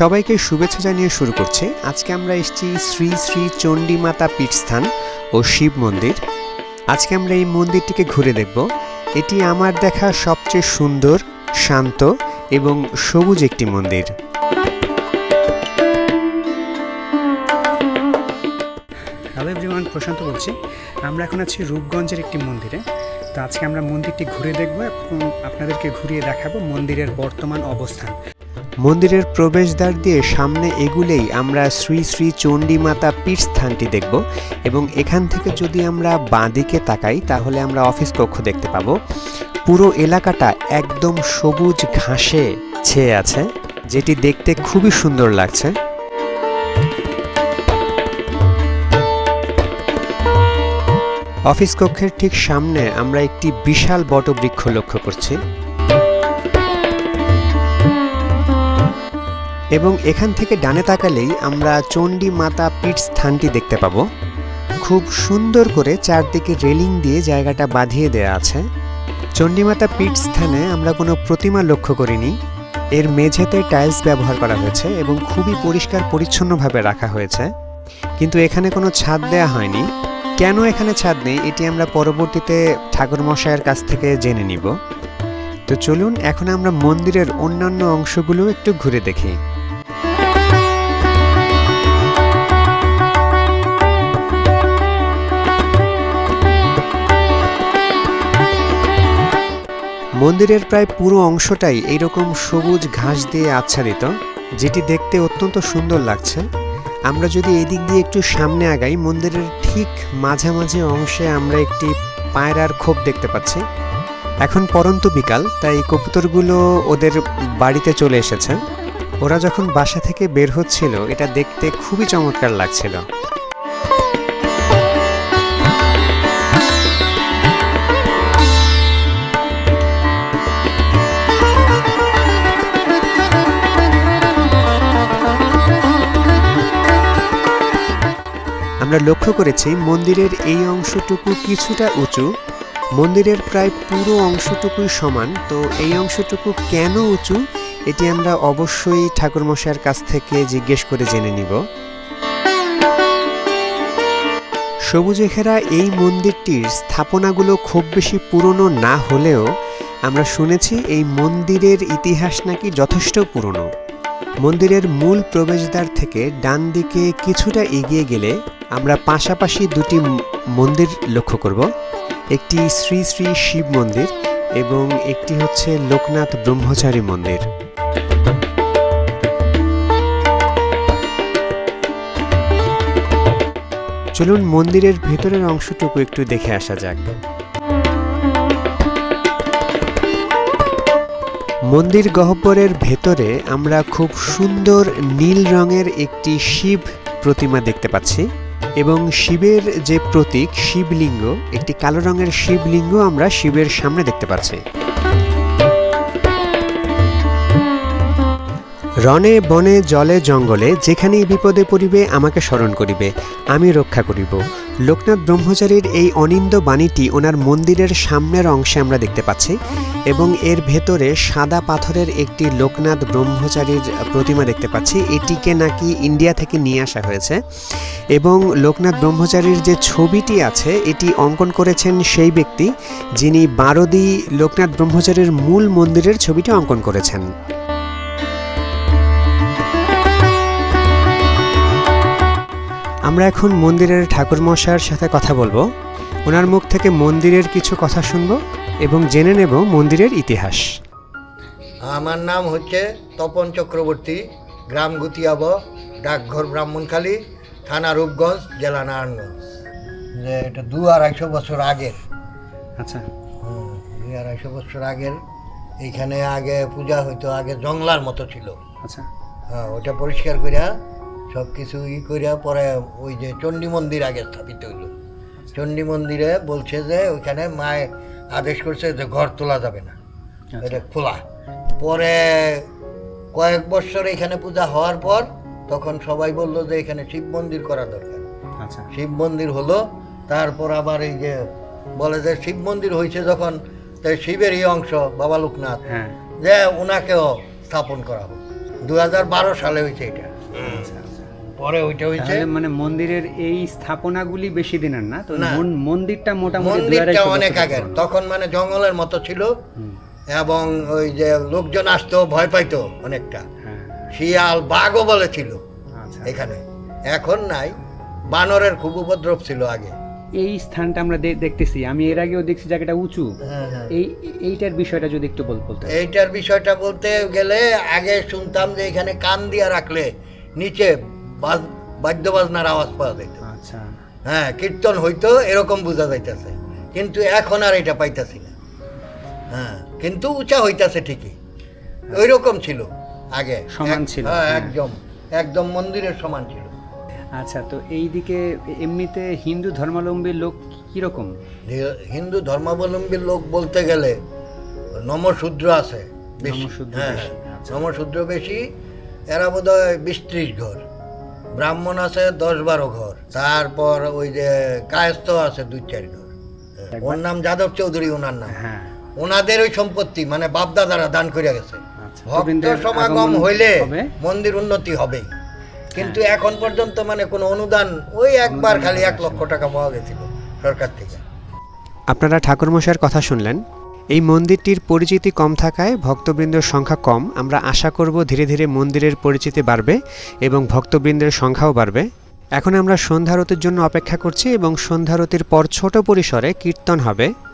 সবাইকে শুভেচ্ছা জানিয়ে শুরু করছে। আজকে আমরা এসেছি শ্রী শ্রী চণ্ডী মাতা পীঠস্থান ও শিব মন্দির। আজকে আমরা এই মন্দিরটিকে ঘুরে দেখব। এটি আমার দেখা সবচেয়ে সুন্দর, শান্ত এবং সবুজ একটি মন্দির। প্রশান্ত বলছি। আমরা এখন আছি রূপগঞ্জের একটি মন্দিরে। তো আজকে আমরা মন্দিরটি ঘুরে দেখব এবং আপনাদেরকে ঘুরিয়ে দেখাবো মন্দিরের বর্তমান অবস্থান। মন্দিরের প্রবেশদ্বার দিয়ে সামনে এগুলেই আমরা শ্রী শ্রী চণ্ডী মাতা পীঠস্থানটি দেখব এবং এখান থেকে যদি আমরা বাঁদিকে তাকাই, তাহলে আমরা অফিস কক্ষ দেখতে পাবো। পুরো এলাকাটা একদম সবুজ ঘাসে ছেয়ে আছে, যেটি দেখতে খুবই সুন্দর লাগছে। অফিস কক্ষের ঠিক সামনে আমরা একটি বিশাল বটবৃক্ষ লক্ষ্য করছি। এবং এখান থেকে ডানে তাকালেই আমরা চণ্ডী মাতা পীঠ স্থানটি দেখতে পাবো। খুব সুন্দর করে চারদিকে রেলিং দিয়ে জায়গাটা বাঁধিয়ে দেয়া আছে। চণ্ডীমাতা পীঠ স্থানে আমরা কোনো প্রতিমা লক্ষ্য করিনি। এর মেঝেতে টাইলস ব্যবহার করা হয়েছে এবং খুবই পরিষ্কার পরিচ্ছন্নভাবে রাখা হয়েছে। কিন্তু এখানে কোনো ছাদ দেয়া হয়নি। কেন এখানে ছাদ নেই, এটি আমরা পরবর্তীতে ঠাকুর মশাইয়ের কাছ থেকে জেনে নিব। তো চলুন, এখন আমরা মন্দিরের অন্যান্য অংশগুলো একটু ঘুরে দেখি। মন্দিরের প্রায় পুরো অংশটাই এইরকম সবুজ ঘাস দিয়ে আচ্ছাদিত, যেটি দেখতে অত্যন্ত সুন্দর লাগছে। আমরা যদি এদিক দিয়ে একটু সামনে আগাই, মন্দিরের ঠিক মাঝামাঝি অংশে আমরা একটি পায়রার খোপ দেখতে পাচ্ছি। এখন পরন্ত বিকাল, তাই কবুতরগুলো ওদের বাড়িতে চলে এসেছে। ওরা যখন বাসা থেকে বের হচ্ছিল, এটা দেখতে খুবই চমৎকার লাগছিল। আমরা লক্ষ্য করেছি মন্দিরের এই অংশটুকু কিছুটা উঁচু। মন্দিরের প্রায় পুরো অংশটুকুই সমান। তো এই অংশটুকু কেন উঁচু? এটি আমরা অবশ্যই ঠাকুরমশাইয়ের কাছ থেকে জিজ্ঞেস করে জেনে নিব। সবুজে ঘেরা এই মন্দিরটির স্থাপনাগুলো খুব বেশি পুরনো না হলেও আমরা শুনেছি এই মন্দিরের ইতিহাস নাকি যথেষ্ট পুরনো। মন্দিরের মূল প্রবেশদ্বার থেকে ডান দিকে কিছুটা এগিয়ে গেলে আমরা পাশাপাশি দুটি মন্দির লক্ষ্য করব। একটি শ্রী শ্রী শিব মন্দির এবং একটি হচ্ছে লোকনাথ ব্রহ্মচারী মন্দির। চলুন মন্দিরের ভেতরের অংশটুকু একটু দেখে আসা যাক। মন্দির গহ্বরের ভেতরে আমরা খুব সুন্দর নীল রঙের একটি শিব প্রতিমা দেখতে পাচ্ছি এবং শিবের যে প্রতীক শিবলিঙ্গ, একটি কালো রঙের শিবলিঙ্গ আমরা শিবের সামনে দেখতে পাচ্ছি। রনে বনে জলে জঙ্গলে যেখানেই বিপদে পড়িবে আমাকে স্মরণ করিবে, আমি রক্ষা করিব। লোকনাথ ব্রহ্মচারীর এই অনিন্দ বাণীটি ওনার মন্দিরের সামনের অংশে আমরা দেখতে পাচ্ছি এবং এর ভেতরে সাদা পাথরের একটি লোকনাথ ব্রহ্মচারীর প্রতিমা দেখতে পাচ্ছি। এটিকে নাকি ইন্ডিয়া থেকে নিয়ে আসা হয়েছে। এবং লোকনাথ ব্রহ্মচারীর যে ছবিটি আছে, এটি অঙ্কন করেছেন সেই ব্যক্তি যিনি বারদি লোকনাথ ব্রহ্মচারীর মূল মন্দিরের ছবিটি অঙ্কন করেছেন। আমরা এখন মন্দিরের ঠাকুর ঠাকুরমশাইয়ের সাথে কথা বলব। ওনার মুখ থেকে মন্দিরের কিছু কথা শুনব এবং জেনে নেব মন্দিরের ইতিহাস। আমার নাম হচ্ছে তপন চক্রবর্তী গ্রাম গুতিয়াব ডাকঘর ব্রাহ্মণখালী থানা রূপগঞ্জ জেলা নারায়ণগঞ্জ। যে এটা দু আড়াইশো বছর আগের। আচ্ছা। দুই আড়াইশো বছর আগের। এইখানে আগে পূজা হইতো আগে জংলার মতো ছিল। আচ্ছা। হ্যাঁ ওটা পরিষ্কার করিয়া সব কিছু ই করিয়া পরে ওই যে চণ্ডী মন্দির আগে স্থাপিত হইল। চণ্ডী মন্দিরে বলছে যে ওইখানে মায়ে আদেশ করছে যে ঘর তোলা যাবে না। এটা খোলা। পরে কয়েক বছর এখানে পূজা হওয়ার পর তখন সবাই বলল যে এখানে শিব মন্দির করা দরকার। আচ্ছা। শিব মন্দির হলো তারপর আবার এই যে বলে যে শিব মন্দির হয়েছে যখন তাই শিবের এই অংশ বাবা লোকনাথ। হ্যাঁ। যে ওনাকেও স্থাপন করা হোক। দু সালে হয়েছে এটা। পরে ওইটা হয়েছে মানে মন্দিরের এই স্থাপনাগুলি বেশি দিনের না? তো। মন্দিরটা মোটামুটি মন্দিরটা অনেক আগের। তখন মানে জঙ্গলের মতো ছিল। এবং ওই যে লোকজন আসতো ভয় পাইতো অনেকটা। হ্যাঁ, শিয়াল বাঘও বলেছিল আচ্ছা। এখানে। এখন নাই। বানরের খুব উপদ্রব ছিল আগে। এই স্থানটা আমরা দেখতেছি। আমি এর আগেও দেখছি জায়গাটা উঁচু। এই এইটার বিষয়টা যদি একটু বল বলতে এইটার বিষয়টা বলতে গেলে আগে শুনতাম যে এখানে কান দিয়া রাখলে নিচে বাজ- বাদ্যবাজনার আওয়াজ পাওয়া যেত আচ্ছা। হ্যাঁ কীর্তন হইতো এরকম বোঝা যাইতেছে। কিন্তু এখন আর এটা পাইতাছি না। হ্যাঁ কিন্তু উঁচা হইতাছে ঠিকই। ওই রকম ছিল আগে। সমান ছিল, হ্যাঁ হ্যাঁ। একদম। একদম মন্দিরের সমান ছিল। আচ্ছা তো এইদিকে এমনিতে হিন্দু ধর্মাবলম্বী লোক কীরকম? হিন্দু ধর্মাবলম্বীর লোক বলতে গেলে নমশূদ্র আছে বেশি। হ্যাঁ বেশি, আচ্ছা। নমশূদ্র বেশি এরা বোধ হয় বিশ ত্রিশ ঘর। ব্রাহ্মণ আছে দশ বারো ঘর। তারপর ওই যে কায়স্থ আছে দুই চার ঘর। হ্যাঁ, ওর নাম যাদব চৌধুরী ওনার নাম। হ্যাঁ। ওনাদের ওই সম্পত্তি মানে বাপদাদারা দান করে গেছে। আচ্ছা ভক্ত সমাগম হইলে মন্দির উন্নতি হবে কিন্তু এখন পর্যন্ত মানে কোনো অনুদান ওই একবার খালি এক লক্ষ টাকা পাওয়া গেছিল সরকার থেকে। আপনারা ঠাকুরমশাইয়ের কথা শুনলেন এই মন্দিরটির পরিচিতি কম থাকায় ভক্তবৃন্দের সংখ্যা কম। আমরা আশা করব ধীরে ধীরে মন্দিরের পরিচিতি বাড়বে এবং ভক্তবৃন্দের সংখ্যাও বাড়বে। এখন আমরা সন্ধ্যারতির জন্য অপেক্ষা করছি এবং সন্ধ্যারতির পর ছোট পরিসরে কীর্তন হবে।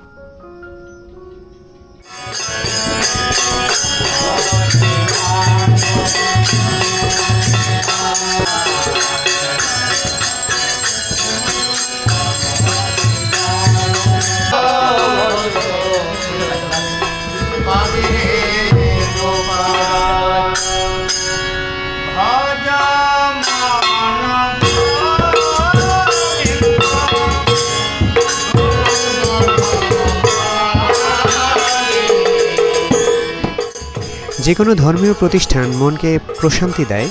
যে কোনো ধর্মীয় প্রতিষ্ঠান মনকে প্রশান্তি দেয়।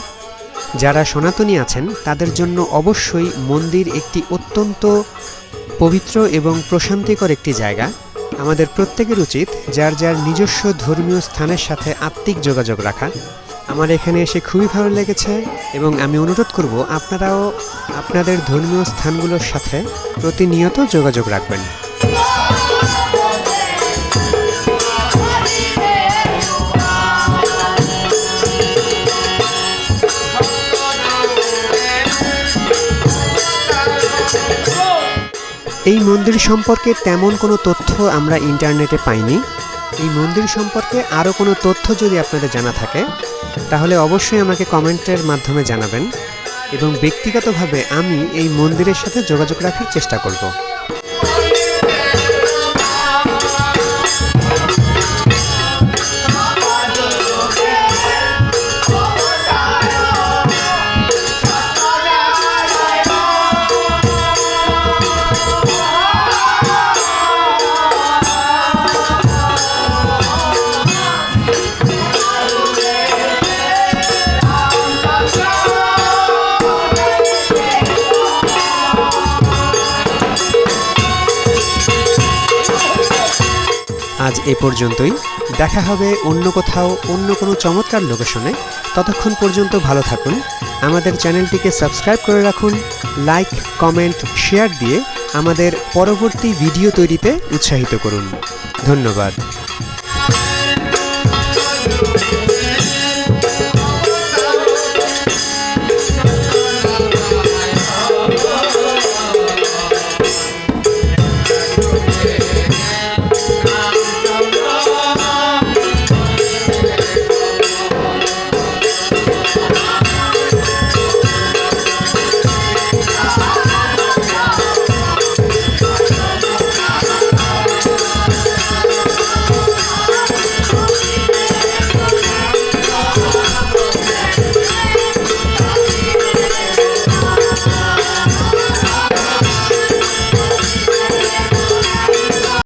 যারা সনাতনী আছেন, তাদের জন্য অবশ্যই মন্দির একটি অত্যন্ত পবিত্র এবং প্রশান্তিকর একটি জায়গা। আমাদের প্রত্যেকের উচিত যার যার নিজস্ব ধর্মীয় স্থানের সাথে আত্মিক যোগাযোগ রাখা। আমার এখানে এসে খুবই ভালো লেগেছে এবং আমি অনুরোধ করব, আপনারাও আপনাদের ধর্মীয় স্থানগুলোর সাথে প্রতিনিয়ত যোগাযোগ রাখবেন। এই মন্দির সম্পর্কে তেমন কোনো তথ্য আমরা ইন্টারনেটে পাইনি। এই মন্দির সম্পর্কে আরও কোনো তথ্য যদি আপনাদের জানা থাকে, তাহলে অবশ্যই আমাকে কমেন্টের মাধ্যমে জানাবেন এবং ব্যক্তিগতভাবে আমি এই মন্দিরের সাথে যোগাযোগ রাখার চেষ্টা করব। এ পর্যন্তই। দেখা হবে অন্য কোথাও, অন্য কোনো চমৎকার লোকেশনে ততক্ষণ পর্যন্ত ভালো থাকুন। আমাদের চ্যানেলটিকে সাবস্ক্রাইব করে রাখুন লাইক কমেন্ট শেয়ার দিয়ে আমাদের পরবর্তী ভিডিও তৈরিতে উৎসাহিত করুন। ধন্যবাদ।